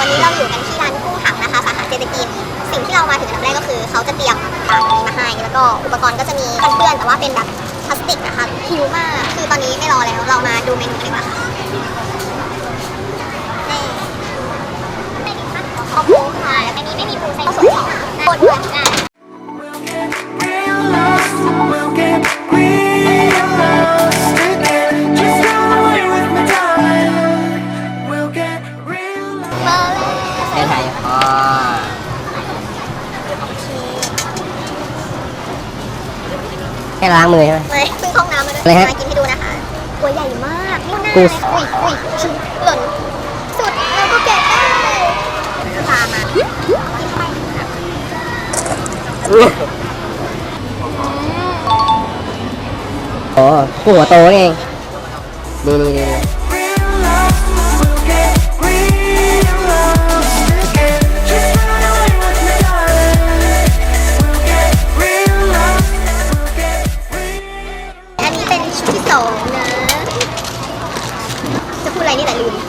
วันนี้เราอยู่กันที่ร้านกู้หังนะคะสาขาเจตกินสิ่งที่เรามาถึงอันดับแรกก็คือเขาจะเตรียมถาดนี้มาให้แล้วก็อุปกรณ์ก็จะมีกันเปื้อนแต่ว่าเป็นแบบพลาสติกนะคะหิวมากคือตอนนี้ไม่รอแล้วเรามาดูเมนูดีกว่าค่ะ แค่ล้างมือใช่ไหมไม่เพิ่งเข้าห้องน้ำมาด้วยอะไรฮะมากินให้ดูนะคะตัวใหญ่มากนี่น่ากูเลยอุ้ยอุ้ยชิหล่นสุดแล้วก็แกะได้พามากินไปอ๋อหัวโตนี่เองนี่นี่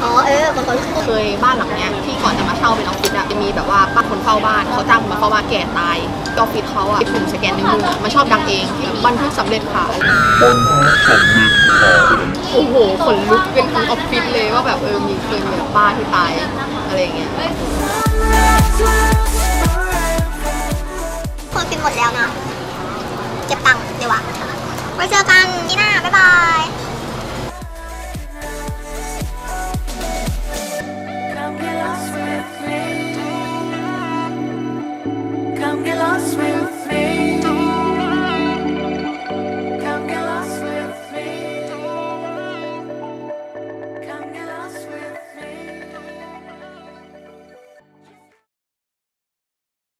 อ๋อเออบางคนเคยบ้านหลังเนี้ยที่ก่อนจะมาเช่าเป็นออฟฟิศอะจะมีแบบว่าป้าคนเฝ้าบ้านเขาจ้างมาเฝ้าบ้านแก่ตายออฟฟิศเขาอะไอ้ปุ่มสแกนนิ้วมือมันชอบดังเองบันทึกสำเร็จขายโอ้โหขนลุกเป็นทั้งออฟฟิศเลยว่าแบบเออมีเคยมีแบบป้าที่ตายอะไรเงี้ยคนกินหมดแล้วนะเก็บตังค์ดีกว่าไว้เจอกันที่หน้าบ๊ายบาย